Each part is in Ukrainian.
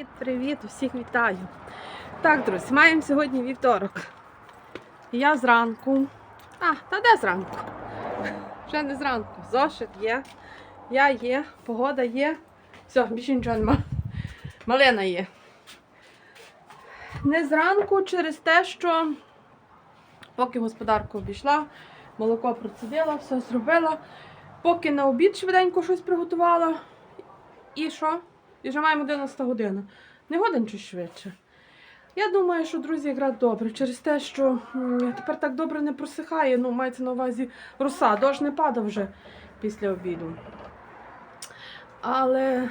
Привіт, привіт, усіх вітаю. Так, друзі, маємо сьогодні вівторок. Я зранку. А, та де зранку? Вже не зранку. Зошит є. Я є, погода є. Все, більше нічого нема. Малина є. Не зранку через те, що поки господарку обійшла, молоко процедила, все зробила. Поки на обід швиденько щось приготувала. І що? І вже маємо 11 година. Не годин чи швидше. Я думаю, що, друзі, якраз добре, через те, що тепер так добре не просихає, ну, мається на увазі роса, дощ не падав вже після обіду. Але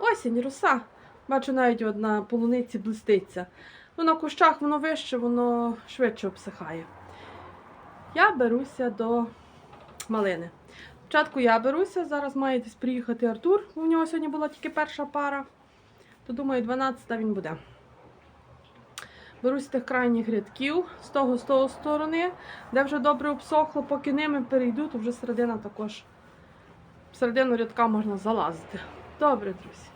осінь, роса. Бачу, навіть от на полуниці блиститься. Ну, на кущах воно вище, воно швидше обсихає. Я беруся до малини. Спочатку я беруся, зараз має десь приїхати Артур. У нього сьогодні була тільки перша пара. То думаю, 12-та він буде. Берусь тих крайніх рядків, з того, з того сторони, де вже добре обсохло, поки ними перейду, то вже середина також. В середину рядка можна залазити. Добре, друзі.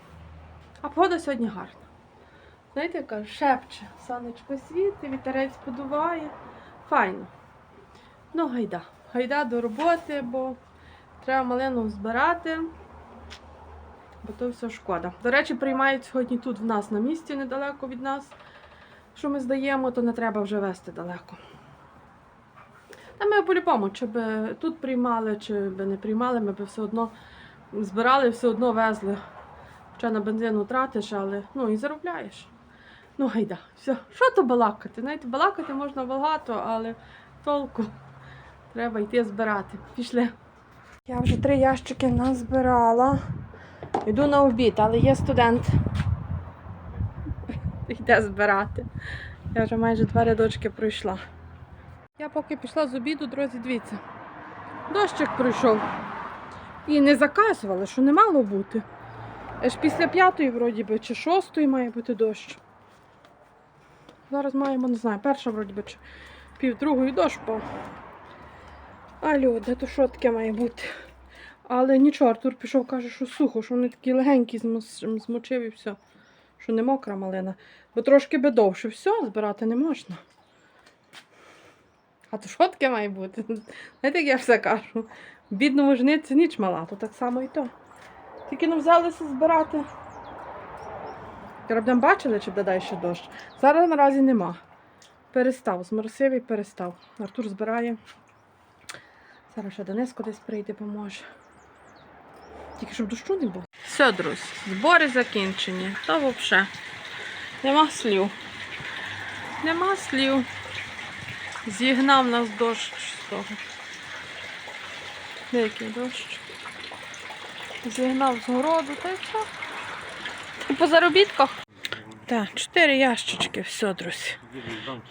А погода сьогодні гарна. Знаєте, яка шепче, сонечко світить, вітерець подуває. Файно. Ну, гайда. Гайда до роботи, бо Треба малину збирати, бо то все шкода. До речі, приймають сьогодні тут в нас на місці, недалеко від нас. Що ми здаємо, то не треба вже везти далеко. Та ми по-любому, чи би тут приймали, чи би не приймали, ми би все одно збирали, все одно везли. Хоча на бензину тратиш, але ну і заробляєш. Ну, гайда, все. Що то балакати? Знаєте, балакати можна багато, але толку треба йти збирати. Пішли. Я вже три ящики назбирала. Йду на обід, але є студент. Йде збирати. Я вже майже два рядочки пройшла. Я поки пішла з обіду, друзі, дивіться. Дощик пройшов. І не заказували, що не мало бути. Аж після п'ятої, вроді би, чи шостої має бути дощ. Зараз маємо, не знаю, перша, вроді би, чи півдругої дощ впав. А люди, то що таке має бути? Але нічого, Артур пішов, каже, що сухо, що вони такі легенькі змочив і все. Що не мокра малина. Бо трошки би довше. Все, збирати не можна. А то що таке має бути? Знаєте, як я все кажу? Бідному жниці ніч мала, то так само і то. Тільки не взялися збирати. Будемо бачили, чи буде ще дощ. Зараз наразі нема. Перестав, зморосив і перестав. Артур збирає. Зараз ще Денис кудись прийде, поможе. Тільки щоб дощу не було. Все, друзі, збори закінчені. То взагалі. Нема слів. Нема слів. Зігнав нас дощ з того. Деякий дощ. Зігнав з городу, та й все. І по заробітках. Так, чотири ящички, все, друзі.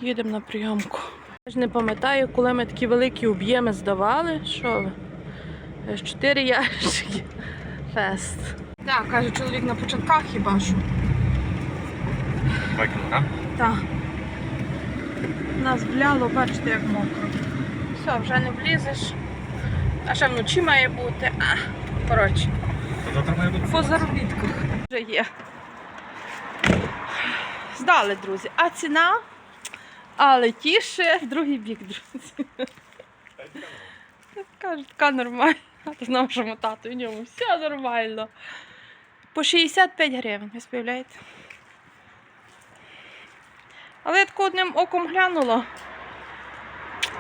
Їдемо на прийомку. Я ж не пам'ятаю, коли ми такі великі об'єми здавали. Що ви? Аж Чотири ящики. Фест. Так, каже чоловік на початках хіба що. Два кілограм. Так. Нас бляло, бачите, як мокро. Все, вже не влізеш. А ще вночі має бути. А, коротше, завтра має бути. по заробітках вже є. Здали, друзі. А ціна? Але тіше, другий бік, друзі. Кажуть, така нормальна. З нашому тату в ньому все нормально. По 65 гривень, ви співляєте? Але я тако одним оком глянула.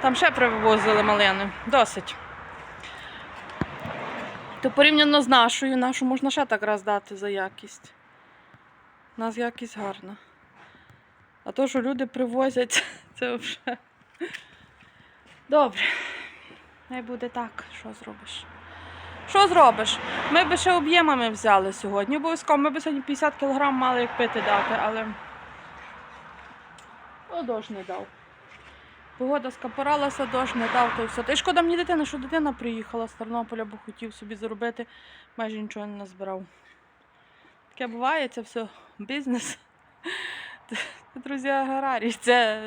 Там ще привозили малини. Досить. То порівняно з нашою, нашу можна ще так раз дати за якість. У нас якість гарна. А то, що люди привозять, це вже. Добре. Хай буде так, що зробиш. Що зробиш? Ми би ще об'ємами взяли сьогодні. Обов'язково ми б сьогодні 50 кг мали як пити дати, але О, дощ не дав. Погода скапоралася, дощ не дав, то все. Та й шкода мені дитина, що дитина приїхала з Тернополя, бо хотів собі заробити, майже нічого не назбирав. Таке буває, це все бізнес. Друзі, аграрій, це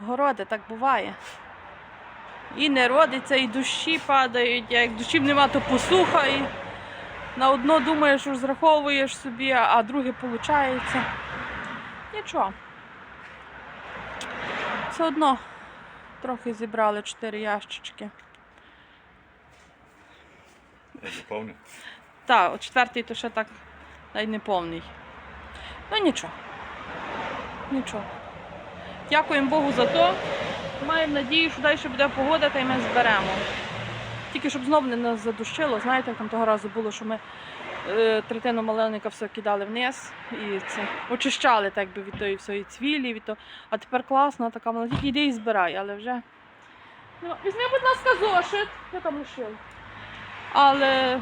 городи, так буває. І не родиться, і дощі падають, а як дощів нема, то посуха. І... на одно думаєш, розраховуєш собі, а друге виходить. Нічого. Все одно трохи зібрали чотири ящички. Повне. Так, четвертий то ще так навіть не повний. Ну нічого. Нічого. Дякуємо Богу за то. Маємо надію, що далі буде погода, та й ми зберемо. Тільки щоб знов не нас задушило, знаєте, там того разу було, що ми е, третину маленника все кидали вниз і це очищали так би від тої всієї цвілі, від того. А тепер класно, така молоді, тільки йди і збирай, але вже. Ну, візьми, будь ласка, зошит. Я там лишила. Але,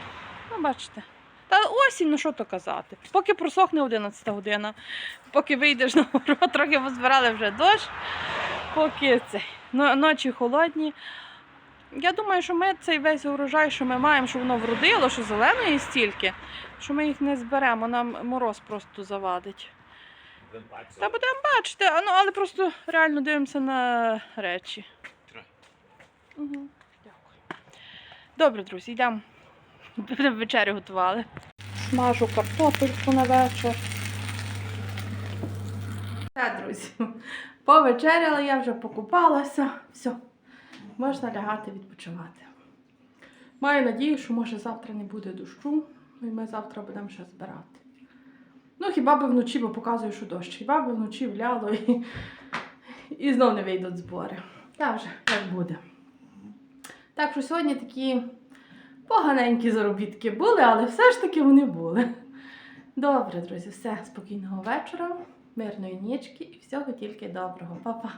ну, бачите. Та осінь, ну що то казати. Поки просохне 11 година, поки вийдеш на город, трохи позбирали вже дощ, поки це. Ночі холодні. Я думаю, що ми цей весь урожай, що ми маємо, що воно вродило, що зеленої стільки, що ми їх не зберемо, нам мороз просто завадить. Та будемо бачити, ну, але просто реально дивимося на речі. Угу. Дякую. Добре, друзі, йдемо. Будемо вечерю готували. Смажу картопельку на вечір. Так, друзі, повечеряла, я вже покупалася. Все, можна лягати відпочивати. Маю надію, що може завтра не буде дощу, і ми завтра будемо ще збирати. Ну, хіба би вночі, бо показую, що дощ. Хіба би вночі вляло і, і знов не вийдуть збори. Та вже як буде. Так що сьогодні такі поганенькі заробітки були, але все ж таки вони були. Добре, друзі, все, спокійного вечора, мирної нічки і всього тільки доброго. Па-па!